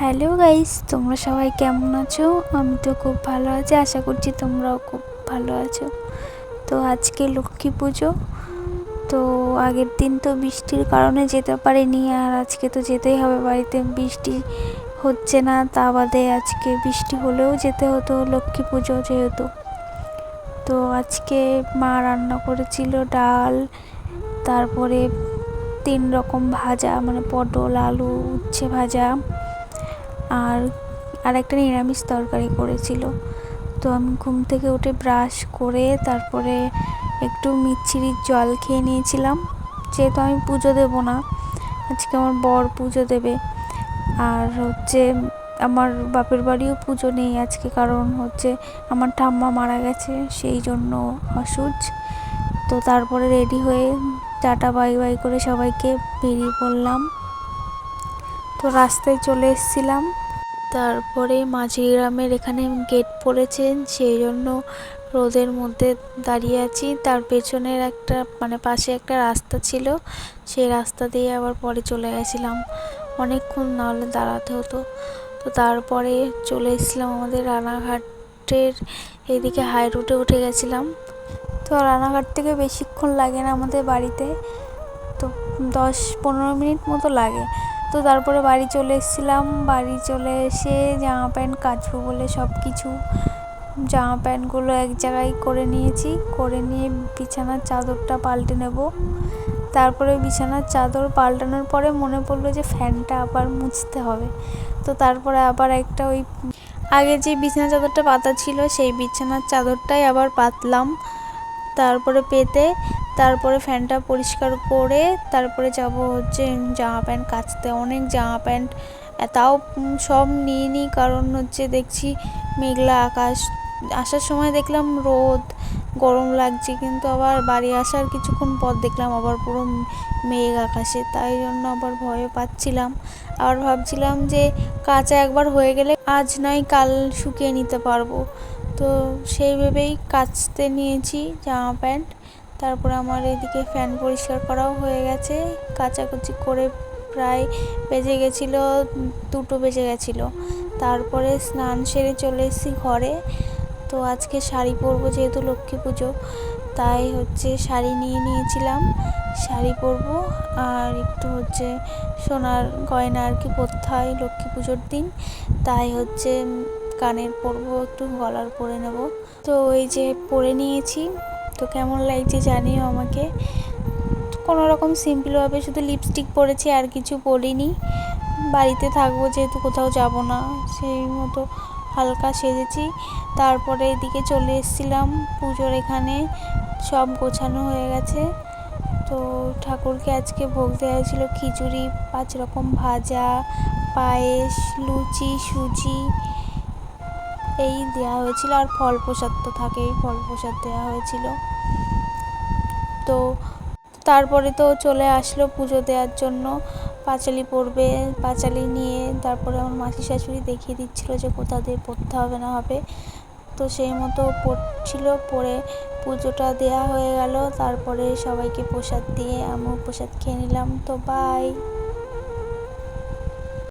Hello guys, তোমরা সবাই কেমন আছো? আমি তো খুব ভালো আছি, আশা করছি তোমরাও খুব ভালো আছো। তো আজকে লক্ষ্মী পুজো। তো আগের দিন তো বৃষ্টির কারণে যেতে পারিনি, আর আজকে তো যেতেই হবে বাড়িতে। বৃষ্টি হচ্ছে না, তা বাদে আজকে বৃষ্টি হলেও যেতে হতো লক্ষ্মী পুজো যেহেতু। তো আজকে মা রান্না করেছিল ডাল, তারপরে তিন রকম ভাজা মানে পটল, আলু, উচ্ছে ভাজা। আর আর একটা নিরামিষ তরকারি করেছিল। তো আমি ঘুম থেকে উঠে ব্রাশ করে তারপরে একটু মিচ্ছিরির জল খেয়ে নিয়েছিলাম। যেহেতু আমি পুজো দেবো না, আজকে আমার বর পুজো দেবে। আর হচ্ছে আমার বাপের বাড়িও পুজো নেই আজকে, কারণ হচ্ছে আমার ঠাম্মা মারা গেছে, সেই জন্য অসুচ। তো তারপরে রেডি হয়ে টাটা বাই বাই করে সবাইকে বেরিয়ে পড়লাম। তো রাস্তায় চলে এসেছিলাম। তারপরে মাঝি গ্রামের এখানে গেট পড়েছেন সেই জন্য রোদের মধ্যে দাঁড়িয়ে আছি। তার পেছনের একটা মানে পাশে একটা রাস্তা ছিল, সেই রাস্তা দিয়ে আবার পরে চলে গেছিলাম। অনেকক্ষণ নাহলে দাঁড়াতে হতো। তো তারপরে চলে এসেছিলাম আমাদের রানাঘাটের এদিকে হাই রুটে উঠে গেছিলাম। তো রানাঘাট থেকে বেশিক্ষণ লাগে না আমাদের বাড়িতে। তো দশ পনেরো মিনিট মতো লাগে। তো তারপরে বাড়ি চলে এসেছিলাম। বাড়ি চলে এসে জামা প্যান্ট, কাচবো বলে সব কিছু জামা প্যান্টগুলো এক জায়গায় করে নিয়েছি। করে নিয়ে বিছানার চাদরটা পাল্টে নেব। তারপরে বিছানার চাদর পাল্টানোর পরে মনে পড়ল যে ফ্যানটা আবার মুছতে হবে। তো তারপরে আবার একটা ওই আগে যে বিছানার চাদরটা পাতা ছিল, সেই বিছানার চাদরটাই আবার পাতলাম। তারপরে পেতে তারপরে ফ্যানটা পরিষ্কার করে তারপরে যাব হচ্ছে জামা প্যান্ট কাচতে। অনেক জামা প্যান্ট তাও সব নিয়ে নিই কারণ হচ্ছে দেখছি মেঘলা আকাশ। আসার সময় দেখলাম রোদ, গরম লাগছে কিন্তু আবার বাড়ি আসার কিছুক্ষণ পর দেখলাম আবার পুরো মেঘ আকাশে, তাই জন্য আবার ভয় পাচ্ছিলাম। আবার ভাবছিলাম যে কাঁচা একবার হয়ে গেলে আজ নয় কাল শুকিয়ে নিতে পারব। তো সেই ভেবেই কাচতে নিয়েছি জামা প্যান্ট। তারপরে আমার এদিকে ফ্যান পরিষ্কার করাও হয়ে গেছে। কাচাকুচি করে প্রায় বেজে গেছিল, দুটো বেজে গেছিল। তারপরে স্নান সেরে চলে এসেছি ঘরে। তো আজকে শাড়ি পরবো যেহেতু লক্ষ্মী পুজো, তাই হচ্ছে শাড়ি নিয়ে নিয়েছিলাম। শাড়ি পরবো আর একটু হচ্ছে সোনার গয়না আর কি পরতে হয় লক্ষ্মী পুজোর দিন। তাই হচ্ছে কানের পরবো, একটু গলার পরে নেব। তো ওই যে পরে নিয়েছি তো কেমন লাগছে জানিও আমাকে। কোনো রকম সিম্পলভাবে শুধু লিপস্টিক পরেছি, আর কিছু পরিনি। বাড়িতে থাকব যেহেতু কোথাও যাব না, সেই মতো হালকা সেজেছি। তারপরে এদিকে চলে এসেছিলাম পুজোর এখানে, সব গোছানো হয়ে গেছে। তো ঠাকুরকে আজকে ভোগ দেওয়া হয়েছিল খিচুড়ি, পাঁচ রকম ভাজা, পায়েস, লুচি, সুজি এই দেওয়া হয়েছিল আর ফল প্রসাদ তো থাকেই, ফল প্রসাদ দেওয়া হয়েছিল। তো তারপরে তো চলে আসলো পুজো দেওয়ার জন্য। পাঁচালি পড়বে, পাঁচালি নিয়ে তারপরে আমার মাসি শাশুড়ি দেখিয়ে দিচ্ছিল যে কোথা দিয়ে পড়তে হবে না হবে। তো সেই মতো পড়ছিল, পড়ে পুজোটা দেয়া হয়ে গেল। তারপরে সবাইকে প্রসাদ দিয়ে আমিও প্রসাদ খেয়ে নিলাম। তো বাই